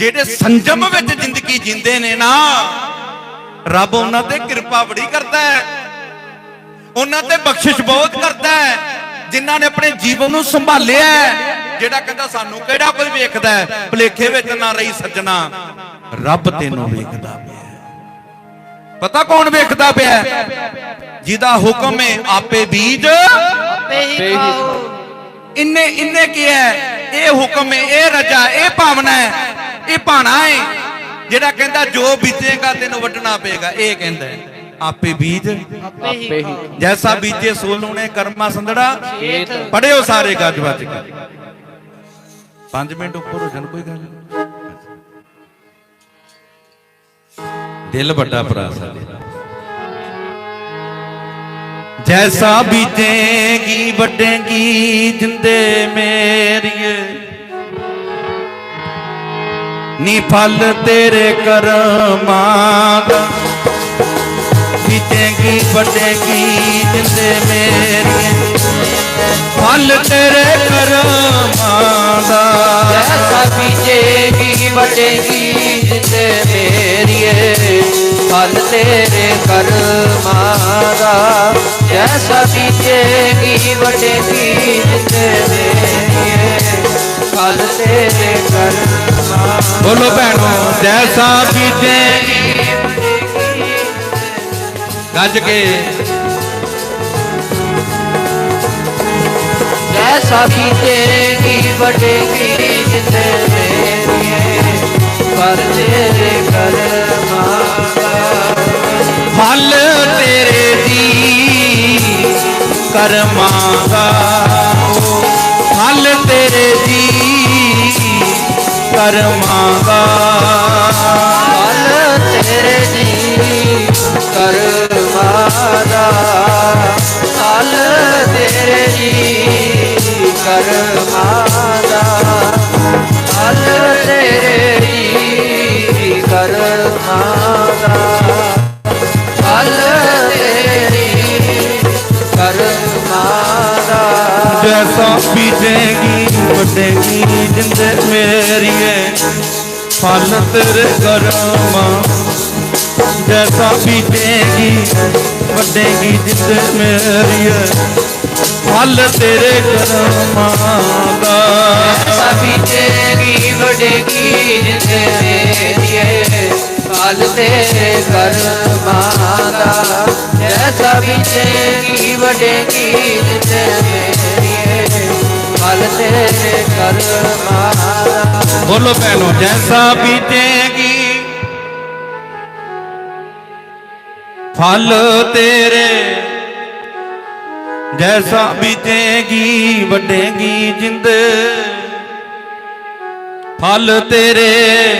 ਜਿਹੜੇ ਸੰਜਮ ਵਿੱਚ ਜ਼ਿੰਦਗੀ ਜਿੰਦੇ ਨੇ ਨਾ ਰੱਬ ਉਹਨਾਂ ਤੇ ਕਿਰਪਾ ਬੜੀ ਕਰਦਾ ਹੈ। ਉਹਨਾਂ ਤੇ ਬਖਸ਼ਿਸ਼ ਬਹੁਤ ਕਰਦਾ ਹੈ ਜਿਨ੍ਹਾਂ ਨੇ ਆਪਣੇ ਜੀਵਨ ਨੂੰ ਸੰਭਾਲਿਆ ਜਿਹੜਾ ਕਹਿੰਦਾ ਸਾਨੂੰ ਕਿਹੜਾ ਕੋਈ ਵੇਖਦਾ ਹੈ? ਭਲੇਖੇ ਵਿੱਚ ਨਾ ਰਹੀ ਸੱਜਣਾ। ਰੱਬ ਤੈਨੂੰ ਵੇਖਦਾ ਪਿਆ। ਪਤਾ ਕੌਣ ਵੇਖਦਾ ਪਿਆ? ਜਿਹਦਾ ਹੁਕਮ ਹੈ ਆਪੇ ਬੀਜ ਆਪੇ ਹੀ ਖਾਓ। ਇੰਨੇ ਇੰਨੇ ਕੀ ਹੈ? ਇਹ ਹੁਕਮ ਹੈ ਇਹ ਰਜਾ ਇਹ ਭਾਵਨਾ ਹੈ। ਇਹ ਭਾਣਾ ਹੈ ਜਿਹੜਾ ਕਹਿੰਦਾ ਜੋ ਬੀਜੇਗਾ ਤੈਨੂੰ ਵੱਢਣਾ ਪਏਗਾ ਇਹ ਕਹਿੰਦਾ। ਆਪੇ ਬੀਜ। ਆਪੇ ਹੀ ਜੈਸਾ ਬੀਜੇ ਸੋ ਲੂਣੇ ਕਰਮਾ ਖੇਤ। ਪੜਿਓ ਸਾਰੇ ਗੱਜ ਵੱਜ ਕੇ। 5 ਮਿੰਟ ਉੱਪਰ ਹੋ ਜਾਣ ਕੋਈ ਗੱਲ ਨਹੀਂ। ਦਿਲ ਵੱਡਾ ਭਰਾ ਸਾਡੇ। ਜੈਸਾ ਬੀਜੇਗੀ ਵੱਡੇਗੀ ਜਿੰਦੇ ਮੇਰੀਏ। ਨੀ ਫਲ ਤੇਰੇ ਕਰਮਾਂ ਦਾ। ਬੀਜੇਗੀ ਵੱਡੇਗੀ ਜਿੰਦੇ ਮੇਰੀਏ। ਫਲ ਤੇਰੇ ਕਰਮਾਂ ਦਾ। ਜੈਸਾ ਬੀਜੇਗੀ ਵਟੇਗੀ ਜਿੰਦੇ ਮੇਰੀਏ। ਫਲ ਤੇਰੇ ਕਰਮਾਂ ਦਾ। ਜੈਸਾ ਬੀਜੇਗੀ ਵਟੇਗੀ ਜਿੰਦੇ ਮੇਰੀਏ। ਫਲ ਤੇਰੇ ਕਰਮਾਂ ਬੋਲੋ ਭੈਣੋ। ਜੈਸਾ ਬੀਜੇਗੀ ਗੱਜ ਕੇ। ਜੈਸਾ ਬੀਜੇਗੀ ਵਟੇਗੀ ਜਿੰਦੇ ਮੇਰੀਏ ਫਲ ਤੇਰੇ ਕਰਮਾਂ ਫਲ ਤੇਰੇ ਦੀ ਕਰਮਾਂ ਦਾ ਕਰਮਾਂ ਦਾ। ਫਲ ਤੇਰੇ ਜੀ ਜੈਸਾ ਬੀਜੇਗੀ ਵੱਡੇਗੀ ਜਿੰਦ ਮੇਰੀਏ ਫਲ ਤੇਰੇ ਕਰਮਾਂ ਜੈਸਾ ਬੀਜੇਗੀ ਵੱਡੇਗੀ ਜਿੰਦ ਮੇਰੀਏ ਫਲ ਤੇਰੇ ਕਰਮਾਂ ਦਾ ਸਭੀ ਤੇਰੀ ਵਡੇਗੀ ਜਿੰਦੇ ਮੇਰੀਏ ਫਲ ਤੇਰੇ ਕਰਮਾਂ ਦਾ ਜੈਸਾ ਵੀ ਤੇਰੀ ਵਡੇਗੀ ਜਿੰਦੇ ਮੇਰੀਏ ਫਲ ਤੇਰੇ ਕਰਮਾਂ ਦਾ ਬੋਲੋ ਭੈਣੋ, ਜੈਸਾ ਬੀਜੇਗੀ ਫਲ ਤੇਰੇ। ਜੈਸਾ ਬੀਜੇਗੀ ਵੱਡੇਗੀ ਜਿੰਦ। ਫਲ ਤੇਰੇ।